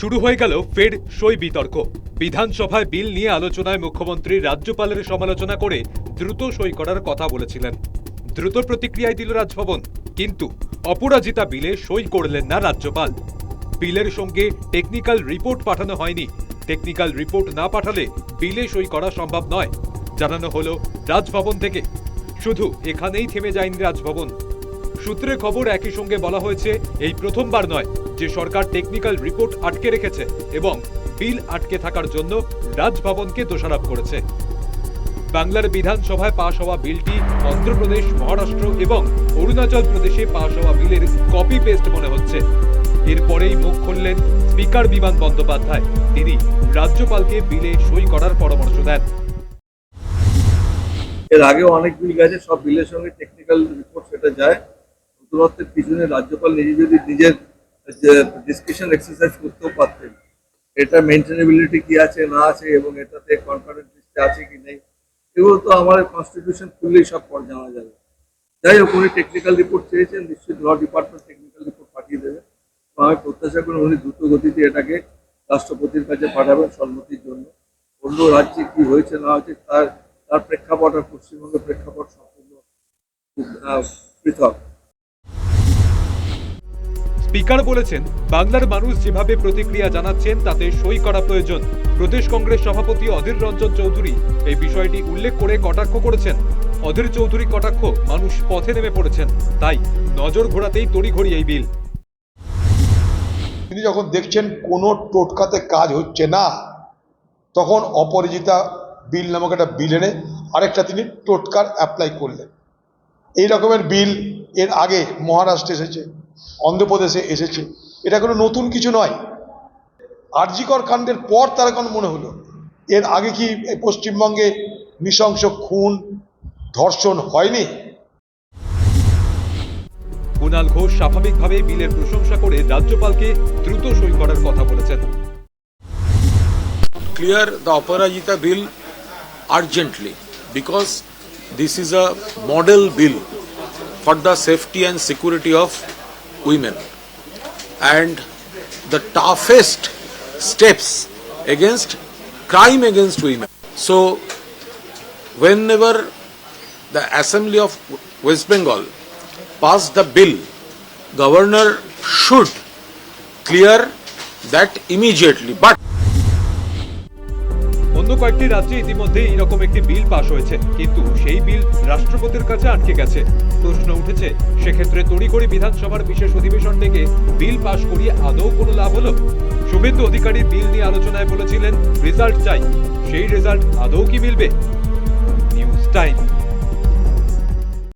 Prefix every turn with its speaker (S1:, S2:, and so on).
S1: শুরু হয়ে গেল ফের সই বিতর্ক। বিধানসভায় বিল নিয়ে আলোচনায় মুখ্যমন্ত্রী রাজ্যপালের সমালোচনা করে দ্রুত সই করার কথা বলেছিলেন। দ্রুত প্রতিক্রিয়ায় দিল রাজভবন, কিন্তু অপরাজিতা বিলে সই করলেন না রাজ্যপাল। বিলের সঙ্গে টেকনিক্যাল রিপোর্ট পাঠানো হয়নি। টেকনিক্যাল রিপোর্ট না পাঠালে বিলে সই করা সম্ভব নয়, জানানো হলো রাজভবন থেকে। শুধু এখানেই থেমে যায়নি রাজভবন। সূত্রে খবর একই সঙ্গে বলা হয়েছে, এই প্রথমবার নয় যে সরকার টেকনিক্যাল রিপোর্ট আটকে রেখেছে এবং বিল আটকে থাকার জন্য রাজভবনকে দোষারোপ করেছে। বাংলার বিধানসভায় পাশ হওয়া বিলটি অন্ধ্রপ্রদেশ, মহারাষ্ট্র এবং অরুণাচল প্রদেশে পাশ হওয়া বিলের কপি পেস্ট মনে হচ্ছে। এরপরেই মুখ খুললেন স্পিকার বিমান বন্দ্যোপাধ্যায়। তিনি রাজ্যপালকে বিলে সই করার পরামর্শ দেন।
S2: এর আগেও অনেক বিল গেছে, সব বিলের সঙ্গে টেকনিক্যাল রিপোর্ট সেটা যায়। নতুনত্বের পিছনে রাজ্যপাল নিজে যদি নিজের ডিসকাশন এক্সারসাইজ করতেও পারতেন, এটা মেনটেনেবিলিটি কি আছে, না আছে, এবং এটাতে কনফারেন্স লিস্টে আছে কি নেই, এগুলো তো আমাদের কনস্টিটিউশন খুললেই সব পর জানা যাবে। যাই হোক, উনি টেকনিক্যাল রিপোর্ট চেয়েছেন, নিশ্চয়ই ল ডিপার্টমেন্ট টেকনিক্যাল রিপোর্ট পাঠিয়ে দেবে। আমি প্রত্যাশা করি উনি দ্রুত গতিতে এটাকে রাষ্ট্রপতির কাছে পাঠাবেন সম্মতির জন্য। অন্য রাজ্যে কি হয়েছে, না হয়েছে, তার তার প্রেক্ষাপট আর পশ্চিমবঙ্গের প্রেক্ষাপট সম্পূর্ণ পৃথক।
S1: স্পিকার বলেছেন, বাংলার মানুষ যেভাবে প্রতিক্রিয়া জানাচ্ছেন, তাতে সই করা প্রয়োজন। প্রদেশ কংগ্রেস সভাপতি অধীর রঞ্জন চৌধুরী এই বিষয়টি উল্লেখ করে কটাক্ষ করেছেন। অধীর চৌধুরী কটাক্ষ, মানুষ পথে নেমে পড়েছেন। তাই নজর ঘোরাতেই তড়িঘড়ি এই বিল।
S3: তিনি যখন দেখছেন কোনো টোটকাতে কাজ হচ্ছে না, তখন অপরাজিতা বিল নামক একটা বিল এনে আরেকটা তিনি টোটকার অ্যাপ্লাই করলেন। এই রকমের বিল এর আগে মহারাষ্ট্রে এসেছে। অন্ধ্রপ্রদেশে এসেছে। এটা কোনো নতুন কিছু নয়। আরজিকর কাণ্ডের পর তার এখন মনে হলো। এর আগে কি পশ্চিমবঙ্গে নৃশংস খুন ধর্ষণ হয়নি?
S1: কুণাল ঘোষ স্বাভাবিকভাবে বিলের প্রশংসা করে রাজ্যপালকে দ্রুত সই করার কথা বলেছেন।
S4: Clear the Aparajita bill urgently because this is a model bill for the safety and security of women and the toughest steps against crime against women. So, whenever the Assembly of West Bengal passed the bill, governor should clear that immediately. But
S1: কয়েকটি রাজ্যে ইতিমধ্যে এরকম একটি বিল পাশ হয়েছে। কিন্তু সেই বিল রাষ্ট্রপতির কাছে আটকে গেছে। প্রশ্ন উঠেছে, সেক্ষেত্রে তড়িঘড়ি বিধানসভার বিশেষ অধিবেশন থেকে বিল পাশ করিয়ে আদৌ কোনো লাভ হলো? শুভেন্দু অধিকারী বিল নিয়ে আলোচনায় বলেছিলেন, রেজাল্ট চাই। সেই রেজাল্ট আদৌ কি মিলবে? News time.